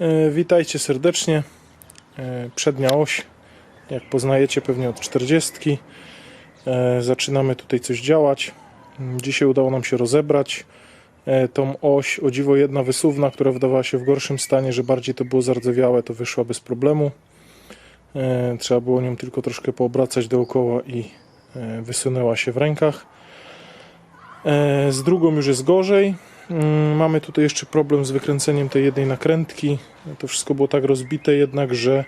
E, Witajcie serdecznie. E, Przednia oś, jak poznajecie pewnie od 40. E, Zaczynamy tutaj coś działać. Dzisiaj udało nam się rozebrać tą oś. O dziwo jedna wysuwna, która wydawała się w gorszym stanie, że bardziej to było zardzewiałe, to wyszła bez problemu. Trzeba było nią tylko troszkę poobracać dookoła i wysunęła się w rękach. Z drugą już jest gorzej. Mm, Mamy tutaj jeszcze problem z wykręceniem tej jednej nakrętki. To wszystko było tak rozbite jednak, że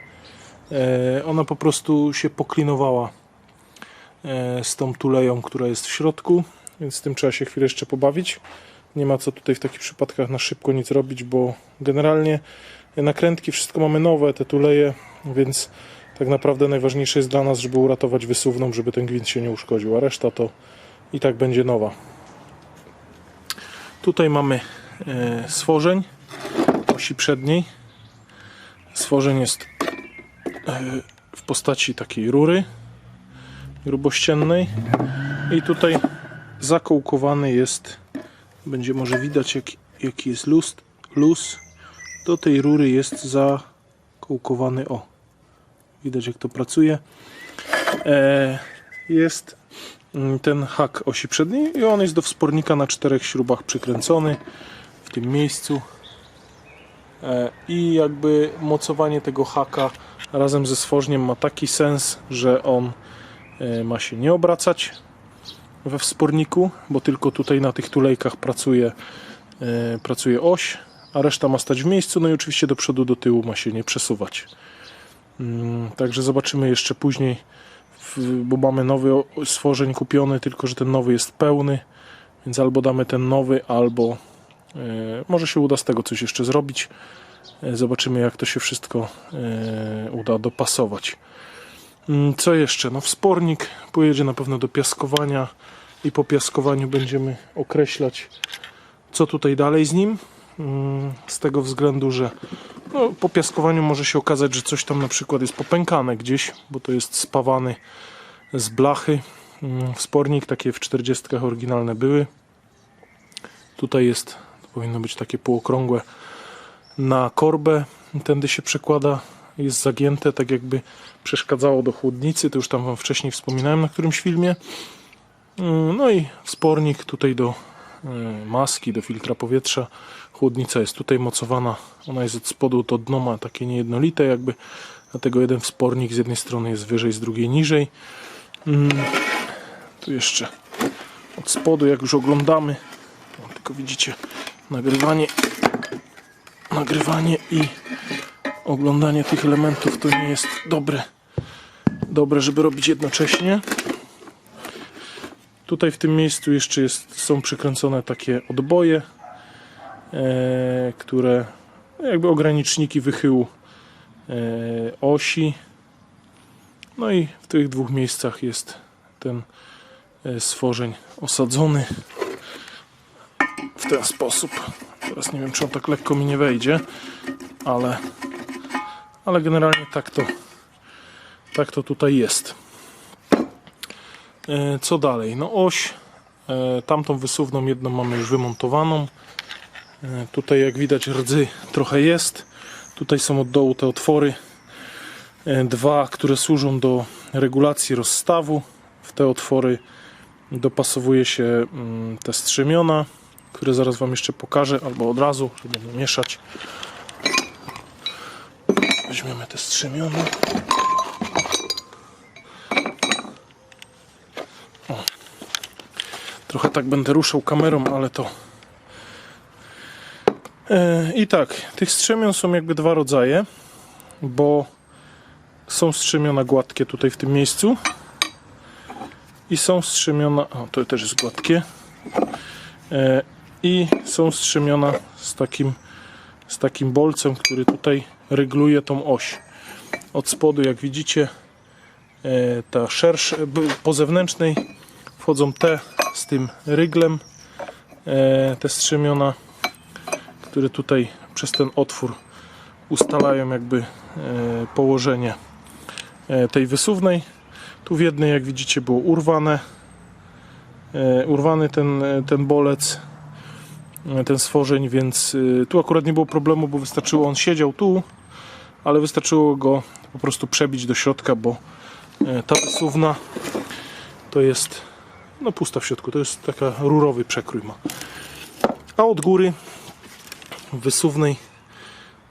e, ona po prostu się poklinowała e, z tą tuleją, która jest w środku, więc z tym trzeba się chwilę jeszcze pobawić. Nie ma co tutaj w takich przypadkach na szybko nic robić, bo generalnie nakrętki wszystko mamy nowe, te tuleje, więc tak naprawdę najważniejsze jest dla nas, żeby uratować wysuwną, żeby ten gwint się nie uszkodził, a reszta to i tak będzie nowa. Tutaj mamy e, stworzeń osi przedniej. Stworzeń jest e, w postaci takiej rury grubościennej. I tutaj zakołkowany jest będzie może widać jaki, jest luz, luz. Do tej rury jest zakołkowany o widać jak to pracuje. E, jest ten hak osi przedniej i on jest do wspornika na czterech śrubach przykręcony w tym miejscu E, i jakby mocowanie tego haka razem ze stworzeniem ma taki sens, że on e, ma się nie obracać we wsporniku, bo tylko tutaj na tych tulejkach pracuje, e, pracuje oś, a reszta ma stać w miejscu, no i oczywiście do przodu, do tyłu ma się nie przesuwać. Mm, Także zobaczymy jeszcze później, bo mamy nowy stworzeń kupiony, tylko że ten nowy jest pełny, więc albo damy ten nowy, albo e, może się uda z tego coś jeszcze zrobić. E, Zobaczymy, jak to się wszystko e, uda dopasować. Mm, Co jeszcze? No, wspornik pojedzie na pewno do piaskowania i po piaskowaniu będziemy określać, co tutaj dalej z nim. Mm, Z tego względu, że no, po piaskowaniu może się okazać, że coś tam na przykład jest popękane gdzieś, bo to jest spawany z blachy. Mm, Wspornik takie w 40 oryginalne były. Tutaj jest, to powinno być takie półokrągłe na korbę. Tędy się przekłada, jest zagięte, tak jakby przeszkadzało do chłodnicy. To już tam Wam wcześniej wspominałem na którymś filmie. Mm, No i spornik tutaj do maski, do filtra powietrza. Chłodnica jest tutaj mocowana. Ona jest od spodu, to dno ma takie niejednolite jakby. Dlatego jeden wspornik z jednej strony jest wyżej, z drugiej niżej. Mm, Tu jeszcze od spodu, jak już oglądamy, tylko widzicie nagrywanie nagrywanie i oglądanie tych elementów to nie jest dobre dobre, żeby robić jednocześnie tutaj w tym miejscu jeszcze jest, są przykręcone takie odboje e, które jakby ograniczniki wychyłu e, osi no i w tych dwóch miejscach jest ten e, stworzeń osadzony w ten sposób. Teraz nie wiem, czy on tak lekko mi nie wejdzie, ale, ale generalnie tak to, tak to tutaj jest. E, Co dalej? No oś, e, tamtą wysuwną jedną mamy już wymontowaną. E, Tutaj jak widać rdzy trochę jest. Tutaj są od dołu te otwory. Dwa, które służą do regulacji rozstawu. W te otwory dopasowuje się mm, te strzemiona, które zaraz Wam jeszcze pokażę, albo od razu, żeby nie mieszać. Weźmiemy te strzemiona. Trochę tak będę ruszał kamerą, ale to. E, I tak, tych strzemion są jakby dwa rodzaje, bo są strzemiona gładkie tutaj w tym miejscu i są strzemiona, o to też jest gładkie e, i są strzemiona z takim z takim bolcem, który tutaj reguluje tą oś od spodu jak widzicie e, ta szersza, po zewnętrznej wchodzą te z tym ryglem e, te strzemiona które tutaj przez ten otwór ustalają jakby e, położenie e, tej wysuwnej tu w jednej, jak widzicie, było urwane. Urwany ten, ten bolec. ten stworzeń, więc tu akurat nie było problemu, bo wystarczyło, on siedział tu, ale wystarczyło go po prostu przebić do środka, bo ta wysuwna to jest no pusta w środku, to jest taka rurowy przekrój ma. A od góry w wysuwnej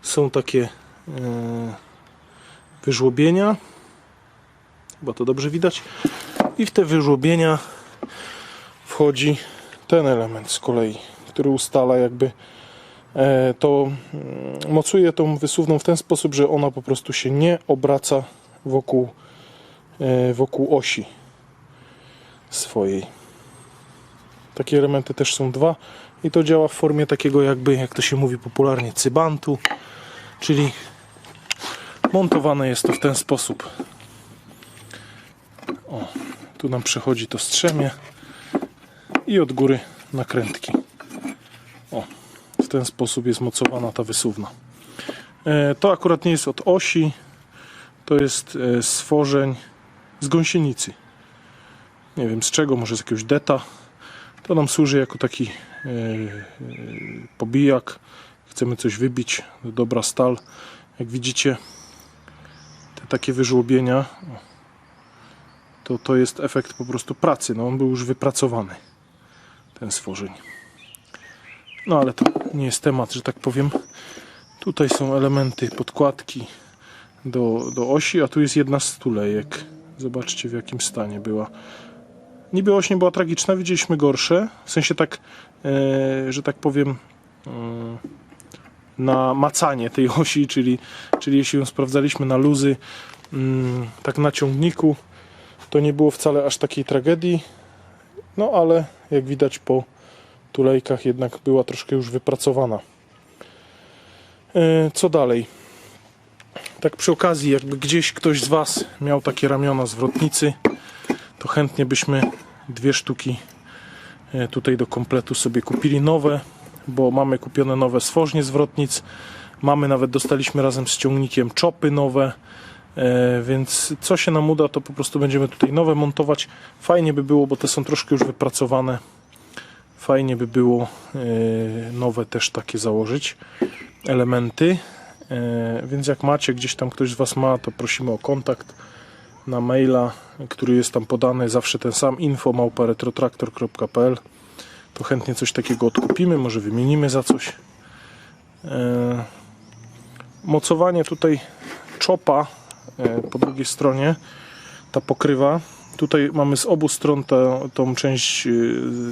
są takie e, wyżłobienia. Chyba to dobrze widać. I w te wyżłobienia wchodzi ten element z kolei, który ustala jakby e, to mm, mocuje tą wysuwną w ten sposób, że ona po prostu się nie obraca wokół, e, wokół osi swojej. Takie elementy też są dwa i to działa w formie takiego jakby, jak to się mówi popularnie, cybantu, czyli montowane jest to w ten sposób. O, tu nam przechodzi to strzemie i od góry nakrętki. O, w ten sposób jest mocowana ta wysuwna. E, to akurat nie jest od osi, to jest e, stworzeń z gąsienicy. Nie wiem z czego, może z jakiegoś deta. To nam służy jako taki e, e, pobijak. Chcemy coś wybić, dobra stal. Jak widzicie, te takie wyżłobienia, to to jest efekt po prostu pracy. No on był już wypracowany, ten stworzeń. No ale to nie jest temat, że tak powiem. Tutaj są elementy podkładki do, do osi, a tu jest jedna z tulejek. Zobaczcie w jakim stanie była. Niby nie była tragiczna, widzieliśmy gorsze. W sensie tak, e, że tak powiem, mm, na macanie tej osi, czyli, czyli jeśli ją sprawdzaliśmy na luzy, mm, tak na ciągniku, to nie było wcale aż takiej tragedii. No ale jak widać po tulejkach jednak była troszkę już wypracowana. E, Co dalej? Tak przy okazji, jakby gdzieś ktoś z Was miał takie ramiona zwrotnicy, to chętnie byśmy dwie sztuki e, tutaj do kompletu sobie kupili nowe, bo mamy kupione nowe stworznie zwrotnic. Mamy nawet, dostaliśmy razem z ciągnikiem czopy nowe, e, więc co się nam uda, to po prostu będziemy tutaj nowe montować. Fajnie by było, bo te są troszkę już wypracowane. Fajnie by było e, nowe też takie założyć elementy. Więc jak macie, gdzieś tam ktoś z Was ma, to prosimy o kontakt na maila, który jest tam podany, zawsze ten sam info małparetrotraktor.pl to chętnie coś takiego odkupimy, może wymienimy za coś. E, Mocowanie tutaj czopa e, po drugiej stronie, ta pokrywa. Tutaj mamy z obu stron tę, tą część e,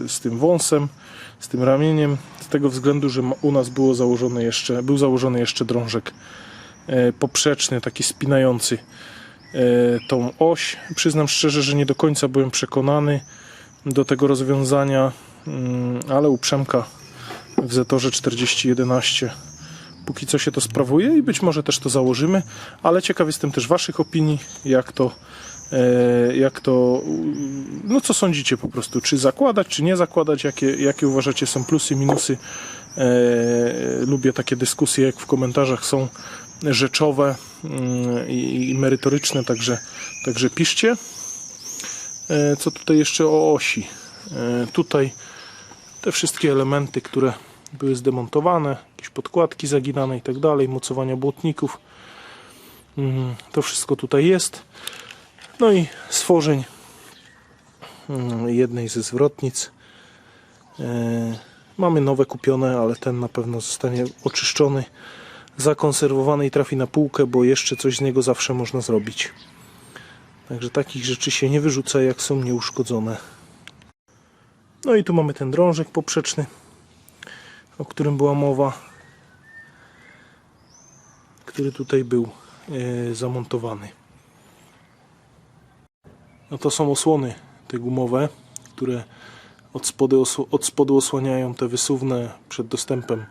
z tym wąsem, z tym ramieniem, z tego względu, że u nas było założone jeszcze, był założony jeszcze drążek poprzeczny, taki spinający tą oś. Przyznam szczerze, że nie do końca byłem przekonany do tego rozwiązania, mm, ale u Przemka w Zetorze 4011 póki co się to sprawuje i być może też to założymy, ale ciekaw jestem też Waszych opinii, jak to e, jak to, no co sądzicie po prostu, czy zakładać, czy nie zakładać, jakie, jakie uważacie są plusy, minusy. E, lubię takie dyskusje, jak w komentarzach są rzeczowe i, merytoryczne, także, także piszcie. E, Co tutaj jeszcze o osi? E, Tutaj te wszystkie elementy, które były zdemontowane, jakieś podkładki zaginane i tak dalej, mocowania błotników. Mm, To wszystko tutaj jest. No i stworzeń mm, jednej ze zwrotnic. E, Mamy nowe kupione, ale ten na pewno zostanie oczyszczony, zakonserwowany i trafi na półkę, bo jeszcze coś z niego zawsze można zrobić. Także takich rzeczy się nie wyrzuca, jak są nieuszkodzone. No i tu mamy ten drążek poprzeczny, o którym była mowa, który tutaj był e, zamontowany. No to są osłony te gumowe, które od spodu, osł- od spodu osłaniają te wysuwne przed dostępem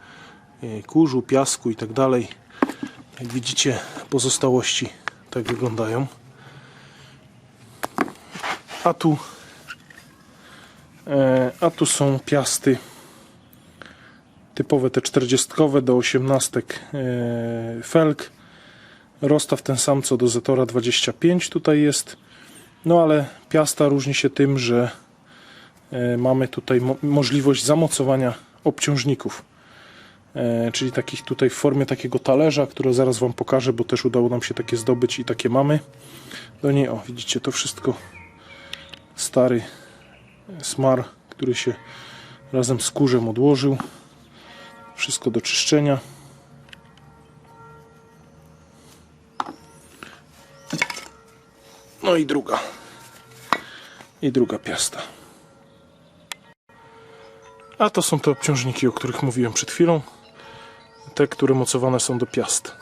kurzu, piasku i tak dalej. Jak widzicie, pozostałości tak wyglądają. A tu e, a tu są piasty typowe te 40 do 18 e, felg. Rozstaw ten sam co do Zetora 25 tutaj jest. No ale piasta różni się tym, że e, mamy tutaj mo możliwość zamocowania obciążników. E, czyli takich tutaj w formie takiego talerza, które zaraz Wam pokażę, bo też udało nam się takie zdobyć i takie mamy. Do niej, o widzicie, to wszystko stary smar, który się razem z kurzem odłożył. Wszystko do czyszczenia. No i druga. I druga piasta. A to są te obciążniki, o których mówiłem przed chwilą. Te, które mocowane są do piast.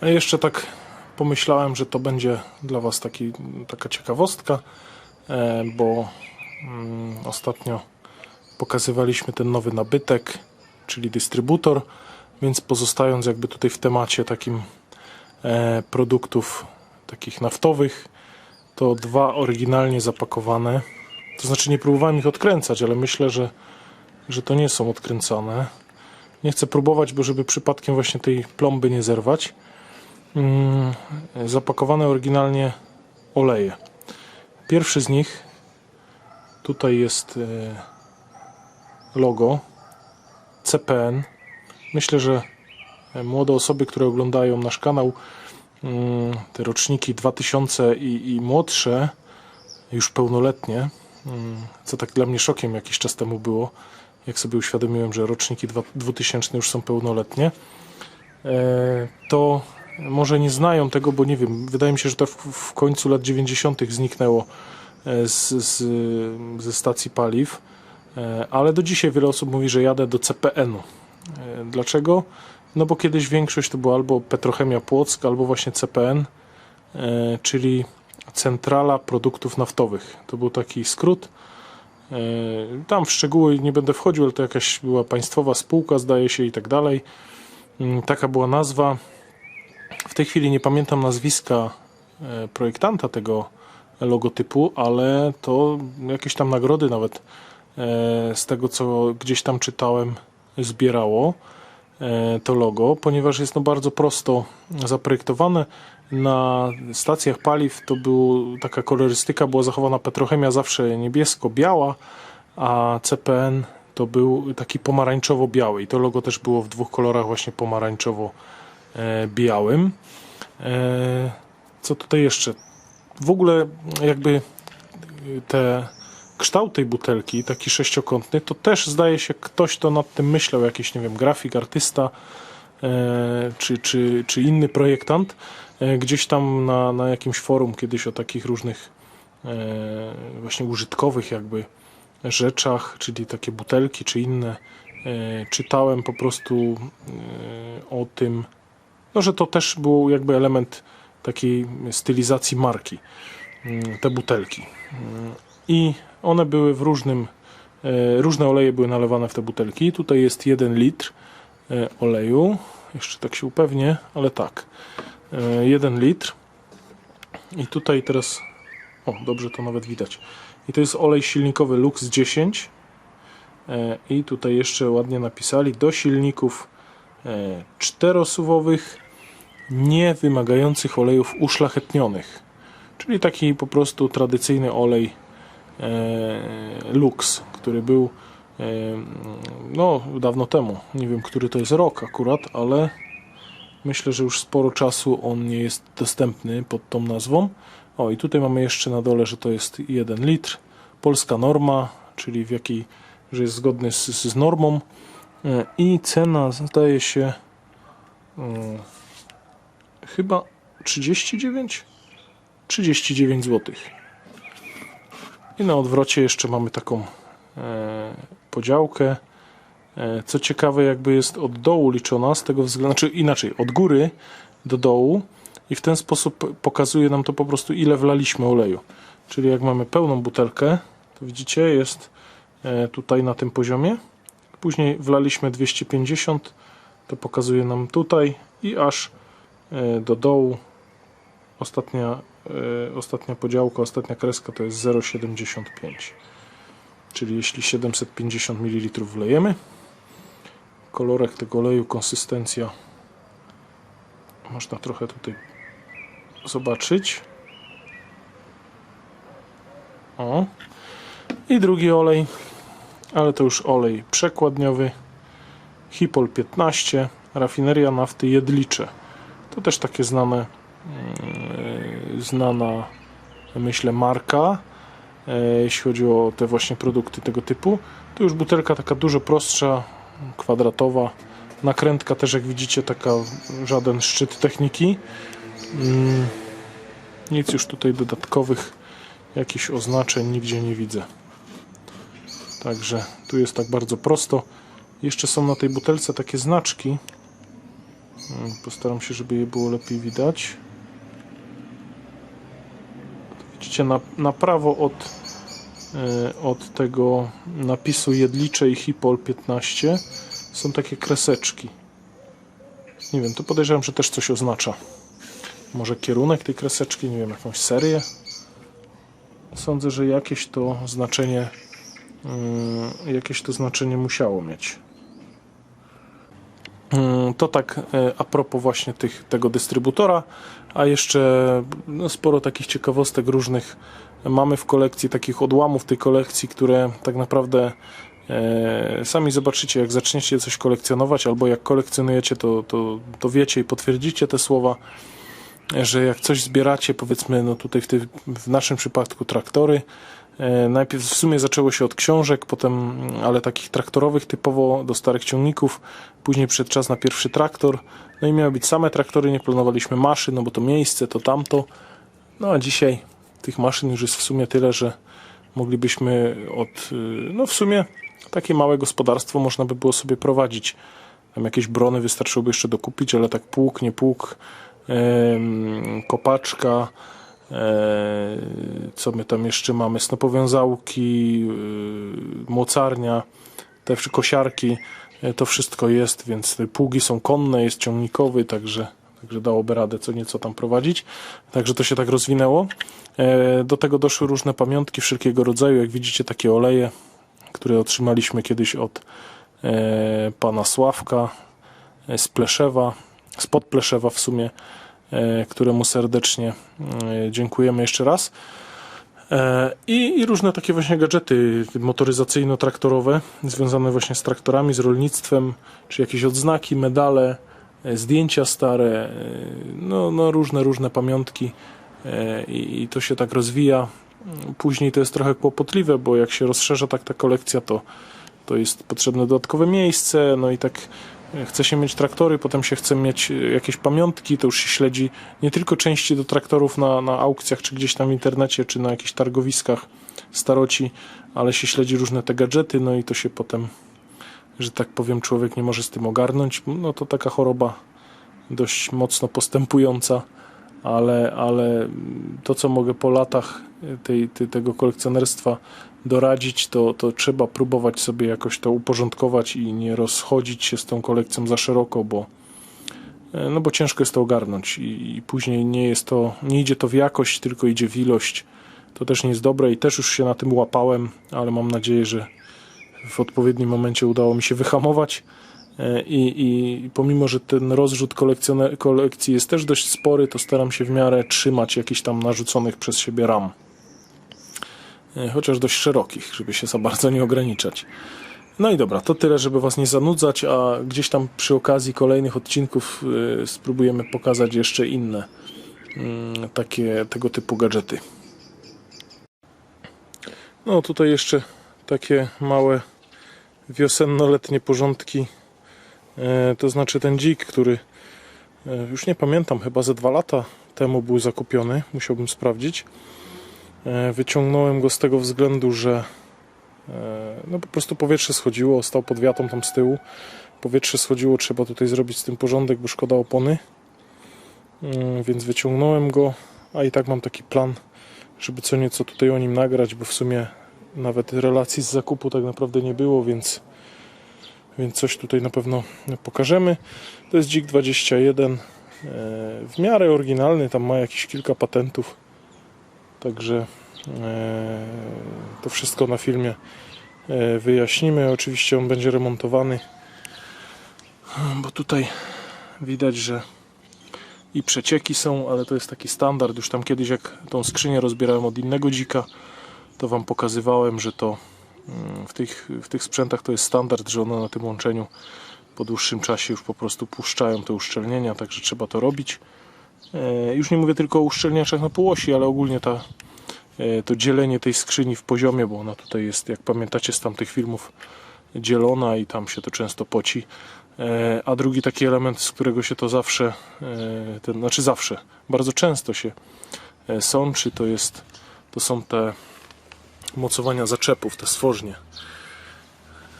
A jeszcze tak pomyślałem, że to będzie dla Was taki, taka ciekawostka, e, bo mm, ostatnio pokazywaliśmy ten nowy nabytek, czyli dystrybutor, więc pozostając jakby tutaj w temacie takim e, produktów takich naftowych, to dwa oryginalnie zapakowane. To znaczy nie próbowałem ich odkręcać, ale myślę, że, że to nie są odkręcane. Nie chcę próbować, bo żeby przypadkiem właśnie tej plomby nie zerwać. Mm, zapakowane oryginalnie oleje. Pierwszy z nich tutaj jest e, logo CPN. Myślę, że e, młode osoby, które oglądają nasz kanał, mm, te roczniki 2000 i, i młodsze, już pełnoletnie, mm, co tak dla mnie szokiem jakiś czas temu było, jak sobie uświadomiłem, że roczniki dwa- 2000 już są pełnoletnie, e, to może nie znają tego, bo nie wiem, wydaje mi się, że to w, końcu lat 90. zniknęło e, z, z, ze stacji paliw, e, ale do dzisiaj wiele osób mówi, że jadę do CPN-u. Dlaczego? No bo kiedyś większość to była albo Petrochemia Płock, albo właśnie CPN, czyli Centrala Produktów Naftowych. To był taki skrót. E, Tam w szczegóły nie będę wchodził, ale to jakaś była państwowa spółka, zdaje się, i tak dalej. Mm, Taka była nazwa. W tej chwili nie pamiętam nazwiska e, projektanta tego logotypu, ale to jakieś tam nagrody nawet e, z tego, co gdzieś tam czytałem, zbierało to logo, ponieważ jest no bardzo prosto zaprojektowane. Na stacjach paliw to był, taka kolorystyka była zachowana petrochemia zawsze niebiesko-biała, a CPN to był taki pomarańczowo-biały i to logo też było w dwóch kolorach właśnie pomarańczowo-białym. E, Co tutaj jeszcze? W ogóle jakby te kształt tej butelki, taki sześciokątny, to też zdaje się ktoś to nad tym myślał, jakiś, nie wiem, grafik, artysta e, czy, czy, czy inny projektant. E, Gdzieś tam na, na jakimś forum kiedyś o takich różnych e, właśnie użytkowych jakby rzeczach, czyli takie butelki czy inne, e, czytałem po prostu e, o tym, no, że to też był jakby element takiej stylizacji marki, mm, te butelki. I one były w różnym, e, różne oleje były nalewane w te butelki. Tutaj jest 1 litr e, oleju, jeszcze tak się upewnię, ale tak, 1 litr. I tutaj teraz, o dobrze to nawet widać. I to jest olej silnikowy Lux 10. E, I tutaj jeszcze ładnie napisali do silników e, czterosuwowych, nie wymagających olejów uszlachetnionych. Czyli taki po prostu tradycyjny olej e, Lux, który był e, no dawno temu. Nie wiem, który to jest rok akurat, ale myślę, że już sporo czasu on nie jest dostępny pod tą nazwą. O i tutaj mamy jeszcze na dole, że to jest 1 litr. Polska norma, czyli w jakiej, że jest zgodny z, z normą. E, I cena zdaje się mm, chyba 39 39 zł. I na odwrocie jeszcze mamy taką e, podziałkę. E, co ciekawe, jakby jest od dołu liczona, z tego względu, znaczy inaczej, od góry do dołu i w ten sposób pokazuje nam to po prostu ile wlaliśmy oleju. Czyli jak mamy pełną butelkę, to widzicie, jest e, tutaj na tym poziomie. Później wlaliśmy 250, to pokazuje nam tutaj i aż do dołu ostatnia, ostatnia podziałka, ostatnia kreska to jest 0,75. Czyli jeśli 750 ml wlejemy, kolorek tego oleju, konsystencja można trochę tutaj zobaczyć. O. I drugi olej ale to już olej przekładniowy. Hipol 15, rafineria nafty Jedlicze. To też takie znane, mm, znana, myślę, marka, e, jeśli chodzi o te właśnie produkty tego typu. Tu już butelka taka dużo prostsza, kwadratowa. Nakrętka też, jak widzicie, taka żaden szczyt techniki. Mm, Nic już tutaj dodatkowych jakichś oznaczeń nigdzie nie widzę. Także tu jest tak bardzo prosto. Jeszcze są na tej butelce takie znaczki. Mm, Postaram się, żeby je było lepiej widać. Widzicie, na, na prawo od, e, od tego napisu Jedlicze i Hipol 15 są takie kreseczki. Nie wiem, to podejrzewam, że też coś oznacza. Może kierunek tej kreseczki, nie wiem, jakąś serię. Sądzę, że jakieś to znaczenie mm, jakieś to znaczenie musiało mieć. To tak e, a propos właśnie tych, tego dystrybutora, a jeszcze no, sporo takich ciekawostek różnych mamy w kolekcji, takich odłamów tej kolekcji, które tak naprawdę e, sami zobaczycie, jak zaczniecie coś kolekcjonować, albo jak kolekcjonujecie, to, to, to wiecie i potwierdzicie te słowa, że jak coś zbieracie, powiedzmy, no tutaj w, ty, w naszym przypadku traktory, Najpierw w sumie zaczęło się od książek, potem, mm, ale takich traktorowych typowo do starych ciągników. Później przyszedł czas na pierwszy traktor. No i miały być same traktory, nie planowaliśmy maszyn, no bo to miejsce, to tamto. No a dzisiaj tych maszyn już jest w sumie tyle, że moglibyśmy od, y, no w sumie takie małe gospodarstwo można by było sobie prowadzić. Tam jakieś brony wystarczyłoby jeszcze dokupić, ale tak pług, nie pług, kopaczka, e, co my tam jeszcze mamy, snopowiązałki, y, mocarnia, te kosiarki, e, to wszystko jest, więc pługi są konne, jest ciągnikowy, także, także dałoby radę co nieco tam prowadzić. Także to się tak rozwinęło. E, Do tego doszły różne pamiątki wszelkiego rodzaju, jak widzicie takie oleje, które otrzymaliśmy kiedyś od e, pana Sławka e, z Pleszewa, spod Pleszewa w sumie, e, któremu serdecznie e, dziękujemy jeszcze raz. E, I, I różne takie właśnie gadżety motoryzacyjno-traktorowe związane właśnie z traktorami, z rolnictwem, czy jakieś odznaki, medale, e, zdjęcia stare, e, no, no różne, różne pamiątki e, i, i to się tak rozwija. Później to jest trochę kłopotliwe, bo jak się rozszerza tak ta kolekcja, to, to jest potrzebne dodatkowe miejsce, no i tak e, chce się mieć traktory, potem się chce mieć e, jakieś pamiątki, to już się śledzi nie tylko części do traktorów na, na aukcjach, czy gdzieś tam w internecie, czy na jakichś targowiskach staroci, ale się śledzi różne te gadżety, no i to się potem, że tak powiem, człowiek nie może z tym ogarnąć. No to taka choroba dość mocno postępująca, ale, ale to, co mogę po latach tej, tej, tego kolekcjonerstwa doradzić, to, to trzeba próbować sobie jakoś to uporządkować i nie rozchodzić się z tą kolekcją za szeroko, bo e, no bo ciężko jest to ogarnąć i, i później nie jest to, nie idzie to w jakość, tylko idzie w ilość. To też nie jest dobre i też już się na tym łapałem, ale mam nadzieję, że w odpowiednim momencie udało mi się wyhamować. E, I, i pomimo, że ten rozrzut kolekcji jest też dość spory, to staram się w miarę trzymać jakichś tam narzuconych przez siebie ram. E, Chociaż dość szerokich, żeby się za bardzo nie ograniczać. No i dobra, to tyle, żeby Was nie zanudzać, a gdzieś tam przy okazji kolejnych odcinków y, spróbujemy pokazać jeszcze inne mm, takie tego typu gadżety. No tutaj jeszcze takie małe wiosenno-letnie porządki. E, to znaczy ten dzik, który e, już nie pamiętam, chyba ze dwa lata temu był zakupiony, musiałbym sprawdzić. E, Wyciągnąłem go z tego względu, że no po prostu powietrze schodziło, stał pod wiatą tam z tyłu. Powietrze schodziło, trzeba tutaj zrobić z tym porządek, bo szkoda opony. Mm, Więc wyciągnąłem go, a i tak mam taki plan, żeby co nieco tutaj o nim nagrać, bo w sumie nawet relacji z zakupu tak naprawdę nie było, więc, więc coś tutaj na pewno pokażemy. To jest Dzik 21, e, w miarę oryginalny, tam ma jakieś kilka patentów, także e, to wszystko na filmie e, wyjaśnimy. Oczywiście on będzie remontowany, bo tutaj widać, że i przecieki są, ale to jest taki standard. Już tam kiedyś, jak tą skrzynię rozbierałem od innego dzika, to Wam pokazywałem, że to W tych, w tych sprzętach to jest standard, że one na tym łączeniu po dłuższym czasie już po prostu puszczają te uszczelnienia, także trzeba to robić. E, Już nie mówię tylko o uszczelniaczach na półosi, ale ogólnie ta, e, to dzielenie tej skrzyni w poziomie, bo ona tutaj jest, jak pamiętacie z tamtych filmów, dzielona i tam się to często poci. E, A drugi taki element, z którego się to zawsze, ten, znaczy zawsze, bardzo często się sączy, to, jest, to są te mocowania zaczepów, te stworznie.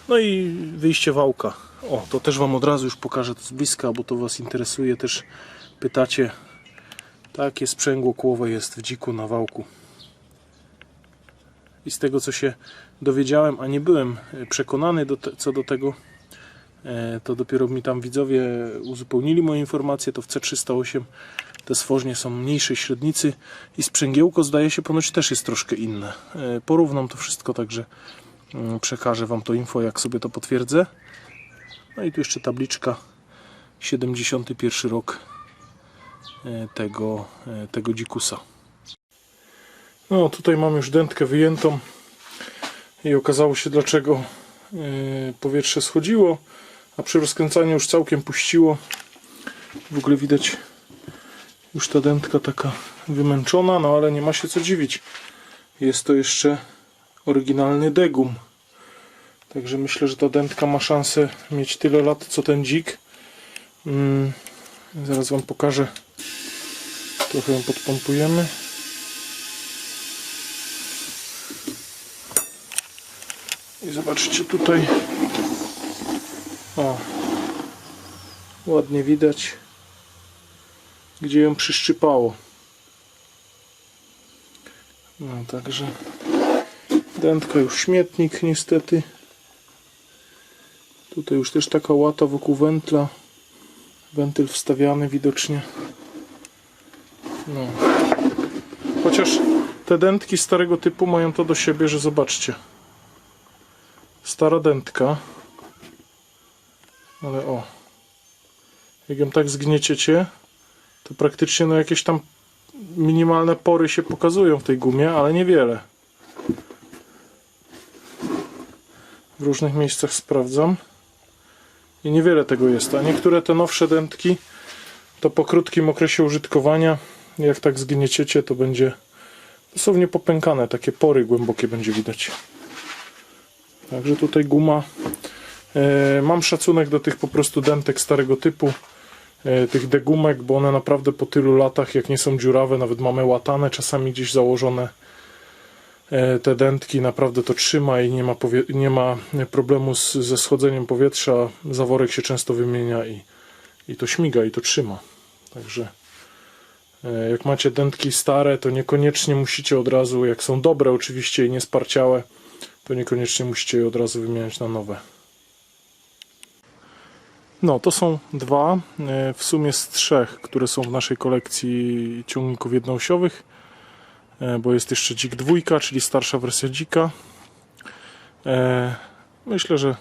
No i wyjście wałka. O, to też Wam od razu już pokażę to z bliska, bo to Was interesuje. Też pytacie, takie sprzęgło kłowe jest w dziku na wałku. I z tego co się dowiedziałem, a nie byłem e, przekonany do te, co do tego, e, to dopiero mi tam widzowie uzupełnili moje informacje, to w C308 te stworznie są mniejszej średnicy i sprzęgiełko zdaje się ponoć też jest troszkę inne. E, Porównam to wszystko, także mm, przekażę Wam to info, jak sobie to potwierdzę. No i tu jeszcze tabliczka 71 rok e, tego, e, tego dzikusa. No tutaj mam już dętkę wyjętą i okazało się dlaczego powietrze schodziło, a przy rozkręcaniu już całkiem puściło. W ogóle widać już ta dętka taka wymęczona, no ale nie ma się co dziwić. Jest to jeszcze oryginalny degum. Także myślę, że ta dętka ma szansę mieć tyle lat co ten dzik. Mm, zaraz Wam pokażę. Trochę ją podpompujemy. I zobaczcie tutaj. O. Ładnie widać, gdzie ją przyszczypało. No także dętka już śmietnik niestety. Tutaj już też taka łata wokół wętla. Wentyl wstawiany widocznie. No. Chociaż te dętki starego typu mają to do siebie, że zobaczcie. Stara dętka. Ale o. Jak ją tak zgnieciecie, to praktycznie no jakieś tam minimalne pory się pokazują w tej gumie, ale niewiele. W różnych miejscach sprawdzam. I niewiele tego jest. A niektóre te nowsze dętki to po krótkim okresie użytkowania, jak tak zgnieciecie, to będzie dosłownie popękane. Takie pory głębokie będzie widać. Także tutaj guma. E, mam szacunek do tych po prostu dentek starego typu. E, tych degumek, bo one naprawdę po tylu latach, jak nie są dziurawe, nawet mamy łatane, czasami gdzieś założone e, te dętki, naprawdę to trzyma i nie ma, nie ma problemu z, ze schodzeniem powietrza. Zaworek się często wymienia i, i to śmiga i to trzyma. Także e, jak macie dętki stare, to niekoniecznie musicie od razu, jak są dobre oczywiście i niesparciałe, to niekoniecznie musicie je od razu wymieniać na nowe. No, to są dwa, e, w sumie z trzech, które są w naszej kolekcji ciągników jednoosiowych, e, bo jest jeszcze dzik dwójka, czyli starsza wersja dzika. E, Myślę, że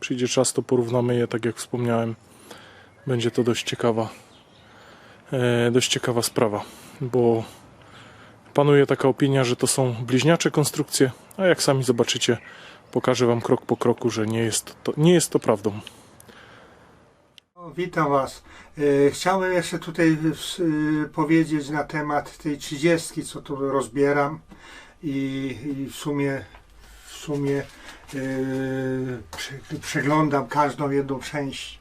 przyjdzie czas, to porównamy je, tak jak wspomniałem. Będzie to dość ciekawa, dość ciekawa sprawa, bo panuje taka opinia, że to są bliźniacze konstrukcje, a jak sami zobaczycie, pokażę Wam krok po kroku, że nie jest to, nie jest to prawdą. Witam Was. E, Chciałem jeszcze tutaj e, powiedzieć na temat tej trzydziestki, co tu rozbieram i, w sumie w sumie e, prze- przeglądam każdą jedną część.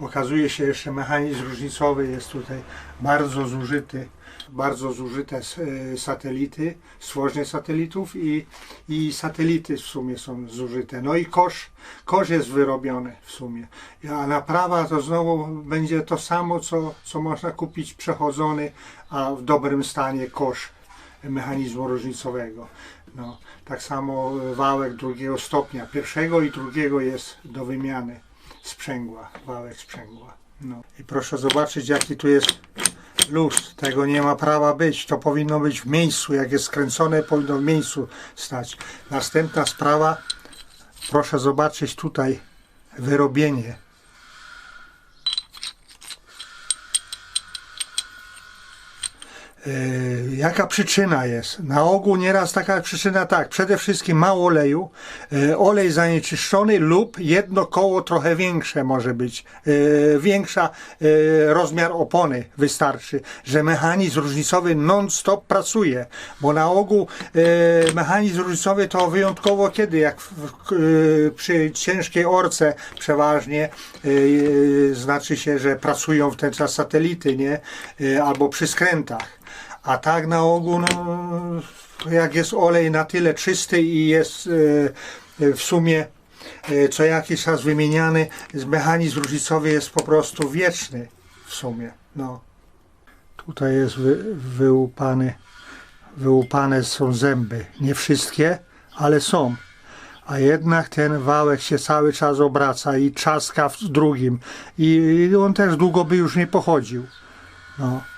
Okazuje się jeszcze mechanizm różnicowy jest tutaj bardzo zużyty, bardzo zużyte e, satelity, stworzenie satelitów i, i satelity w sumie są zużyte. No i kosz, kosz jest wyrobiony w sumie. A naprawa to znowu będzie to samo, co, co można kupić przechodzony, a w dobrym stanie kosz mechanizmu różnicowego. No, tak samo wałek drugiego stopnia, pierwszego i drugiego jest do wymiany sprzęgła, wałek sprzęgła. No. I proszę zobaczyć jaki tu jest luz. Tego nie ma prawa być. To powinno być w miejscu. Jak jest skręcone, powinno w miejscu stać. Następna sprawa. Proszę zobaczyć tutaj wyrobienie. Yy, jaka przyczyna jest? Na ogół nieraz taka przyczyna tak, przede wszystkim mało oleju, yy, olej zanieczyszczony lub jedno koło trochę większe może być, yy, większa rozmiar opony wystarczy, że mechanizm różnicowy non-stop pracuje, bo na ogół mechanizm różnicowy to wyjątkowo kiedy, jak przy ciężkiej orce przeważnie znaczy się, że pracują w ten czas satelity, nie? Albo przy skrętach. A tak na ogół, no, jak jest olej na tyle czysty i jest e, w sumie e, co jakiś czas wymieniany, mechanizm różnicowy jest po prostu wieczny w sumie. No. Tutaj jest wy, wyłupany, wyłupane są zęby. Nie wszystkie, ale są. A jednak ten wałek się cały czas obraca i czaska w drugim. I, i on też długo by już nie pochodził. No.